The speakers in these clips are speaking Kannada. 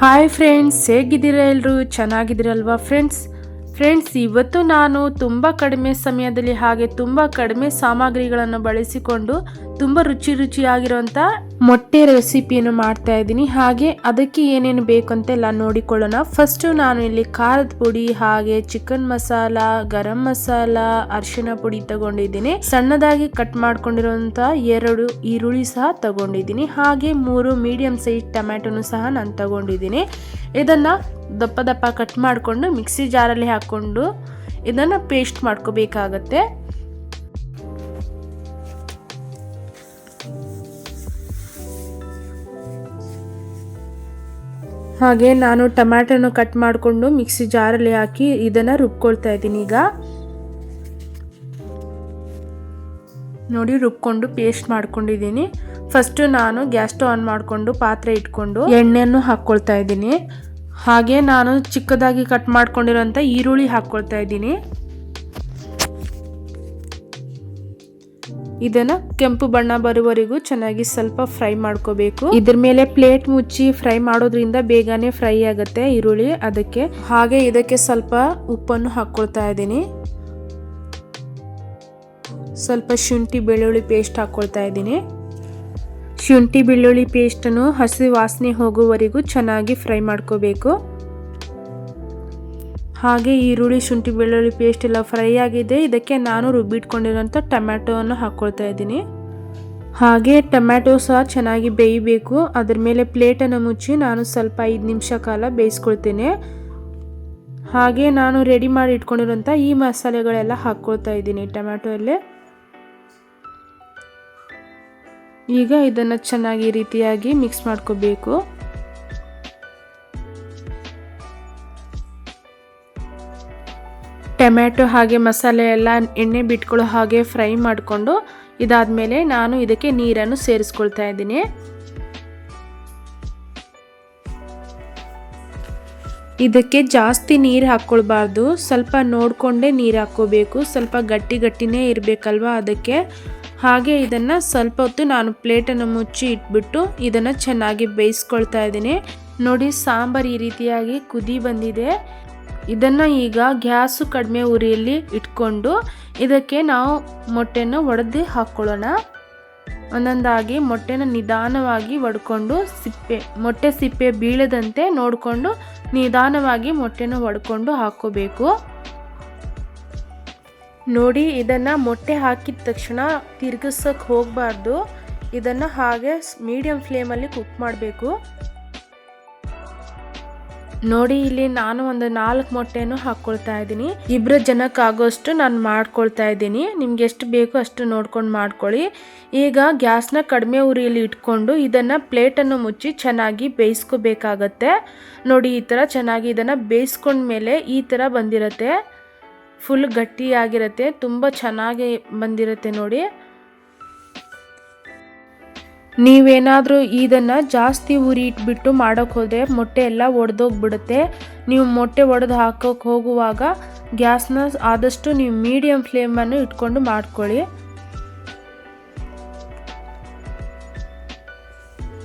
ಹಾಯ್ ಫ್ರೆಂಡ್ಸ್ ಹೇಗಿದ್ದೀರಾ ಎಲ್ಲರೂ ಚೆನ್ನಾಗಿದ್ದೀರಲ್ವಾ ಫ್ರೆಂಡ್ಸ್ ಫ್ರೆಂಡ್ಸ್ ಇವತ್ತು ನಾನು ತುಂಬ ಕಡಿಮೆ ಸಮಯದಲ್ಲಿ ಹಾಗೆ ತುಂಬ ಕಡಿಮೆ ಸಾಮಗ್ರಿಗಳನ್ನು ಬಳಸಿಕೊಂಡು ತುಂಬ ರುಚಿ ರುಚಿಯಾಗಿರುವಂಥ ಮೊಟ್ಟೆ ರೆಸಿಪಿಯನ್ನು ಮಾಡ್ತಾ ಇದ್ದೀನಿ. ಹಾಗೆ ಅದಕ್ಕೆ ಏನೇನು ಬೇಕು ಅಂತೆಲ್ಲ ನೋಡಿಕೊಳ್ಳೋಣ. ಫಸ್ಟು ನಾನು ಇಲ್ಲಿ ಖಾರದ ಪುಡಿ, ಹಾಗೆ ಚಿಕನ್ ಮಸಾಲ ಗರಂ ಮಸಾಲ ಅರಿಶಿನ ಪುಡಿ ತಗೊಂಡಿದ್ದೀನಿ. ಸಣ್ಣದಾಗಿ ಕಟ್ ಮಾಡ್ಕೊಂಡಿರುವಂತ ಎರಡು ಈರುಳ್ಳಿ ಸಹ ತಗೊಂಡಿದ್ದೀನಿ. ಹಾಗೆ ಮೂರು ಮೀಡಿಯಂ ಸೈಜ್ ಟೊಮ್ಯಾಟೊನು ಸಹ ನಾನು ತಗೊಂಡಿದ್ದೀನಿ. ಇದನ್ನ ದಪ್ಪ ದಪ್ಪ ಕಟ್ ಮಾಡಿಕೊಂಡು ಮಿಕ್ಸಿ ಜಾರಲ್ಲಿ ಹಾಕ್ಕೊಂಡು ಇದನ್ನು ಪೇಸ್ಟ್ ಮಾಡ್ಕೋಬೇಕಾಗತ್ತೆ. ಹಾಗೆ ನಾನು ಟೊಮ್ಯಾಟೊನ ಕಟ್ ಮಾಡಿಕೊಂಡು ಮಿಕ್ಸಿ ಜಾರಲ್ಲಿ ಹಾಕಿ ಇದನ್ನು ರುಬ್ಕೊಳ್ತಾ ಇದ್ದೀನಿ ಈಗ. ನೋಡಿ, ರುಬ್ಕೊಂಡು ಪೇಸ್ಟ್ ಮಾಡ್ಕೊಂಡಿದ್ದೀನಿ. ಫಸ್ಟು ನಾನು ಗ್ಯಾಸ್ ಸ್ಟವ್ ಆನ್ ಮಾಡಿಕೊಂಡು ಪಾತ್ರೆ ಇಟ್ಕೊಂಡು ಎಣ್ಣೆಯನ್ನು ಹಾಕ್ಕೊಳ್ತಾ ಇದ್ದೀನಿ. ಹಾಗೆ ನಾನು ಚಿಕ್ಕದಾಗಿ ಕಟ್ ಮಾಡ್ಕೊಂಡಿರೋಂಥ ಈರುಳ್ಳಿ ಹಾಕ್ಕೊಳ್ತಾ ಇದ್ದೀನಿ. ಇದನ್ನ ಕೆಂಪು ಬಣ್ಣ ಬರುವವರೆಗೂ ಚೆನ್ನಾಗಿ ಸ್ವಲ್ಪ ಫ್ರೈ ಮಾಡ್ಕೋಬೇಕು. ಇದ್ರ ಮೇಲೆ ಪ್ಲೇಟ್ ಮುಚ್ಚಿ ಫ್ರೈ ಮಾಡೋದ್ರಿಂದ ಬೇಗನೆ ಫ್ರೈ ಆಗುತ್ತೆ ಈರುಳ್ಳಿ. ಅದಕ್ಕೆ ಹಾಗೆ ಇದಕ್ಕೆ ಸ್ವಲ್ಪ ಉಪ್ಪನ್ನು ಹಾಕೊಳ್ತಾ ಇದ್ದೀನಿ. ಸ್ವಲ್ಪ ಶುಂಠಿ ಬೆಳ್ಳುಳ್ಳಿ ಪೇಸ್ಟ್ ಹಾಕೊಳ್ತಾ ಇದ್ದೀನಿ. ಶುಂಠಿ ಬೆಳ್ಳುಳ್ಳಿ ಪೇಸ್ಟನ್ನು ಹಸಿ ವಾಸನೆ ಹೋಗುವವರೆಗೂ ಚೆನ್ನಾಗಿ ಫ್ರೈ ಮಾಡ್ಕೋಬೇಕು. ಹಾಗೆ ಈರುಳ್ಳಿ, ಶುಂಠಿ, ಬೆಳ್ಳುಳ್ಳಿ ಪೇಸ್ಟ್ ಎಲ್ಲ ಫ್ರೈ ಆಗಿದೆ. ಇದಕ್ಕೆ ನಾನು ರುಬ್ಬಿಟ್ಕೊಂಡಿರೋಂಥ ಟೊಮ್ಯಾಟೋವನ್ನು ಹಾಕ್ಕೊಳ್ತಾ ಇದ್ದೀನಿ. ಹಾಗೆ ಟೊಮ್ಯಾಟೊ ಸಹ ಚೆನ್ನಾಗಿ ಬೇಯಬೇಕು. ಅದ್ರ ಮೇಲೆ ಪ್ಲೇಟನ್ನು ಮುಚ್ಚಿ ನಾನು ಸ್ವಲ್ಪ ಐದು ನಿಮಿಷ ಕಾಲ ಬೇಯಿಸ್ಕೊಳ್ತೇನೆ. ಹಾಗೆ ನಾನು ರೆಡಿ ಮಾಡಿ ಇಟ್ಕೊಂಡಿರೋಂಥ ಈ ಮಸಾಲೆಗಳೆಲ್ಲ ಹಾಕ್ಕೊಳ್ತಾ ಇದ್ದೀನಿ ಟೊಮ್ಯಾಟೊಲ್ಲೇ ಈಗ ಇದನ್ನು ಚೆನ್ನಾಗಿ ರೀತಿಯಾಗಿ ಮಿಕ್ಸ್ ಮಾಡ್ಕೋಬೇಕು. ಟೊಮ್ಯಾಟೊ ಹಾಗೆ ಮಸಾಲೆ ಎಲ್ಲ ಎಣ್ಣೆ ಬಿಟ್ಕೊಳ್ಳೋ ಹಾಗೆ ಫ್ರೈ ಮಾಡಿಕೊಂಡು ಇದಾದಮೇಲೆ ನಾನು ಇದಕ್ಕೆ ನೀರನ್ನು ಸೇರಿಸ್ಕೊಳ್ತಾ ಇದ್ದೀನಿ. ಇದಕ್ಕೆ ಜಾಸ್ತಿ ನೀರು ಹಾಕ್ಕೊಳ್ಬಾರ್ದು. ಸ್ವಲ್ಪ ನೋಡಿಕೊಂಡೇ ನೀರು ಹಾಕ್ಕೋಬೇಕು. ಸ್ವಲ್ಪ ಗಟ್ಟಿ ಗಟ್ಟಿನೇ ಇರಬೇಕಲ್ವ ಅದಕ್ಕೆ. ಹಾಗೆ ಇದನ್ನು ಸ್ವಲ್ಪ ಹೊತ್ತು ನಾನು ಪ್ಲೇಟನ್ನು ಮುಚ್ಚಿ ಇಟ್ಬಿಟ್ಟು ಇದನ್ನು ಚೆನ್ನಾಗಿ ಬೇಯಿಸ್ಕೊಳ್ತಾ ಇದ್ದೀನಿ. ನೋಡಿ ಸಾಂಬಾರು ಈ ರೀತಿಯಾಗಿ ಕುದಿ ಬಂದಿದೆ. ಇದನ್ನು ಈಗ ಗ್ಯಾಸು ಕಡಿಮೆ ಉರಿಯಲ್ಲಿ ಇಟ್ಕೊಂಡು ಇದಕ್ಕೆ ನಾವು ಮೊಟ್ಟೆನ ಒಡೆದು ಹಾಕ್ಕೊಳ್ಳೋಣ ಒಂದೊಂದಾಗಿ ಮೊಟ್ಟೆನ ನಿಧಾನವಾಗಿ ಒಡ್ಕೊಂಡು ಸಿಪ್ಪೆ, ಮೊಟ್ಟೆ ಸಿಪ್ಪೆ ಬೀಳದಂತೆ ನೋಡಿಕೊಂಡು ನಿಧಾನವಾಗಿ ಮೊಟ್ಟೆನ ಒಡ್ಕೊಂಡು ಹಾಕೋಬೇಕು ನೋಡಿ, ಇದನ್ನು ಮೊಟ್ಟೆ ಹಾಕಿದ ತಕ್ಷಣ ತಿರ್ಗಿಸೋಕೆ ಹೋಗಬಾರ್ದು. ಇದನ್ನು ಹಾಗೆ ಮೀಡಿಯಂ ಫ್ಲೇಮಲ್ಲಿ ಕುಕ್ ಮಾಡಬೇಕು. ನೋಡಿ, ಇಲ್ಲಿ ನಾನು ಒಂದು ನಾಲ್ಕು ಮೊಟ್ಟೆನೂ ಹಾಕ್ಕೊಳ್ತಾ ಇದ್ದೀನಿ. ಇಬ್ಬರು ಜನಕ್ಕೆ ಆಗೋಷ್ಟು ನಾನು ಮಾಡ್ಕೊಳ್ತಾ ಇದ್ದೀನಿ. ನಿಮ್ಗೆ ಎಷ್ಟು ಬೇಕೋ ಅಷ್ಟು ನೋಡ್ಕೊಂಡು ಮಾಡ್ಕೊಳ್ಳಿ. ಈಗ ಗ್ಯಾಸ್ನ ಕಡಿಮೆ ಉರಿಯಲ್ಲಿ ಇಟ್ಕೊಂಡು ಇದನ್ನು ಪ್ಲೇಟನ್ನು ಮುಚ್ಚಿ ಚೆನ್ನಾಗಿ ಬೇಯಿಸ್ಕೋಬೇಕಾಗತ್ತೆ. ನೋಡಿ, ಈ ಥರ ಚೆನ್ನಾಗಿ ಇದನ್ನು ಬೇಯಿಸ್ಕೊಂಡ್ಮೇಲೆ ಈ ಥರ ಬಂದಿರತ್ತೆ. ಫುಲ್ ಗಟ್ಟಿಯಾಗಿರುತ್ತೆ. ತುಂಬ ಚೆನ್ನಾಗಿ ಬಂದಿರುತ್ತೆ ನೋಡಿ. ನೀವೇನಾದರೂ ಇದನ್ನು ಜಾಸ್ತಿ ಉರಿ ಇಟ್ಬಿಟ್ಟು ಮಾಡೋಕ್ಕೆ ಹೋದರೆ ಮೊಟ್ಟೆ ಎಲ್ಲ ಒಡೆದೋಗ್ಬಿಡುತ್ತೆ. ನೀವು ಮೊಟ್ಟೆ ಒಡೆದು ಹಾಕೋಕ್ಕೆ ಹೋಗುವಾಗ ಗ್ಯಾಸ್ನ ಆದಷ್ಟು ನೀವು ಮೀಡಿಯಮ್ ಫ್ಲೇಮನ್ನು ಇಟ್ಕೊಂಡು ಮಾಡ್ಕೊಳ್ಳಿ.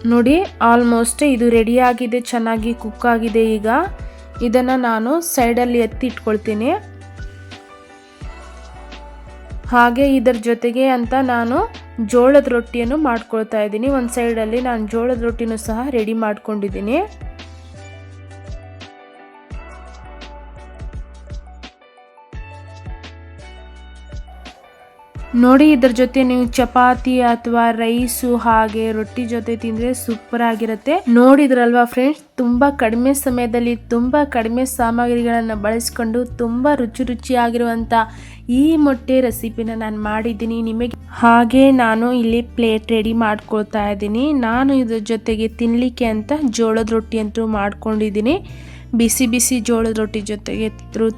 ನೋಡಿ, ಆಲ್ಮೋಸ್ಟ್ ಇದು ರೆಡಿಯಾಗಿದೆ ಚೆನ್ನಾಗಿ ಕುಕ್ ಆಗಿದೆ ಈಗ. ಇದನ್ನು ನಾನು ಸೈಡಲ್ಲಿ ಎತ್ತಿ ಇಟ್ಕೊಳ್ತೀನಿ. ಹಾಗೆ ಇದರ ಜೊತೆಗೆ ಅಂತ ನಾನು ಜೋಳದ ರೊಟ್ಟಿಯನ್ನು ಮಾಡ್ಕೊಳ್ತಾ ಇದ್ದೀನಿ. ಒಂದು ಸೈಡಲ್ಲಿ ನಾನು ಜೋಳದ ರೊಟ್ಟಿನೂ ಸಹ ರೆಡಿ ಮಾಡ್ಕೊಂಡಿದ್ದೀನಿ. ನೋಡಿ, ಇದ್ರ ಜೊತೆ ನೀವು ಚಪಾತಿ ಅಥವಾ ರೈಸು ಹಾಗೆ ರೊಟ್ಟಿ ಜೊತೆ ತಿಂದ್ರೆ ಸೂಪರ್ ಆಗಿರುತ್ತೆ. ನೋಡಿದ್ರಲ್ವಾ ಫ್ರೆಂಡ್ಸ್ ತುಂಬಾ ಕಡಿಮೆ ಸಮಯದಲ್ಲಿ ತುಂಬಾ ಕಡಿಮೆ ಸಾಮಗ್ರಿಗಳನ್ನು ಬಳಸಿಕೊಂಡು ತುಂಬಾ ರುಚಿ ರುಚಿಯಾಗಿರುವಂತ ಈ ಮೊಟ್ಟೆ ರೆಸಿಪಿನ ನಾನು ಮಾಡಿದ್ದೀನಿ. ನಿಮಗೆ ಹಾಗೆ ನಾನು ಇಲ್ಲಿ ಪ್ಲೇಟ್ ರೆಡಿ ಮಾಡ್ಕೊಳ್ತಾ ಇದ್ದೀನಿ. ನಾನು ಇದ್ರ ಜೊತೆಗೆ ತಿನ್ನಲಿಕ್ಕೆ ಅಂತ ಜೋಳದ ರೊಟ್ಟಿ ಅಂತೂ ಮಾಡ್ಕೊಂಡಿದ್ದೀನಿ. ಬಿಸಿ ಬಿಸಿ ಜೋಳದ ರೊಟ್ಟಿ ಜೊತೆಗೆ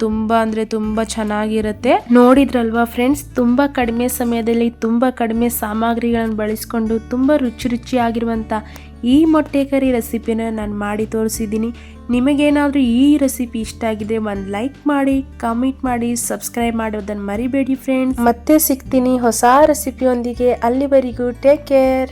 ತುಂಬ ಅಂದರೆ ತುಂಬ ಚೆನ್ನಾಗಿರುತ್ತೆ. ನೋಡಿದ್ರಲ್ವಾ ಫ್ರೆಂಡ್ಸ್ ತುಂಬ ಕಡಿಮೆ ಸಮಯದಲ್ಲಿ ತುಂಬ ಕಡಿಮೆ ಸಾಮಗ್ರಿಗಳನ್ನು ಬಳಸ್ಕೊಂಡು ತುಂಬ ರುಚಿ ರುಚಿಯಾಗಿರುವಂಥ ಈ ಮೊಟ್ಟೆ ಕರಿ ರೆಸಿಪಿನ ನಾನು ಮಾಡಿ ತೋರಿಸಿದ್ದೀನಿ. ನಿಮಗೇನಾದರೂ ಈ ರೆಸಿಪಿ ಇಷ್ಟ ಆಗಿದೆ ಒಂದು ಲೈಕ್ ಮಾಡಿ ಕಾಮೆಂಟ್ ಮಾಡಿ ಸಬ್ಸ್ಕ್ರೈಬ್ ಮಾಡೋದನ್ನು ಮರಿಬೇಡಿ ಫ್ರೆಂಡ್ಸ್ ಮತ್ತೆ ಸಿಗ್ತೀನಿ ಹೊಸ ರೆಸಿಪಿಯೊಂದಿಗೆ ಅಲ್ಲಿವರೆಗೂ ಟೇಕ್ ಕೇರ್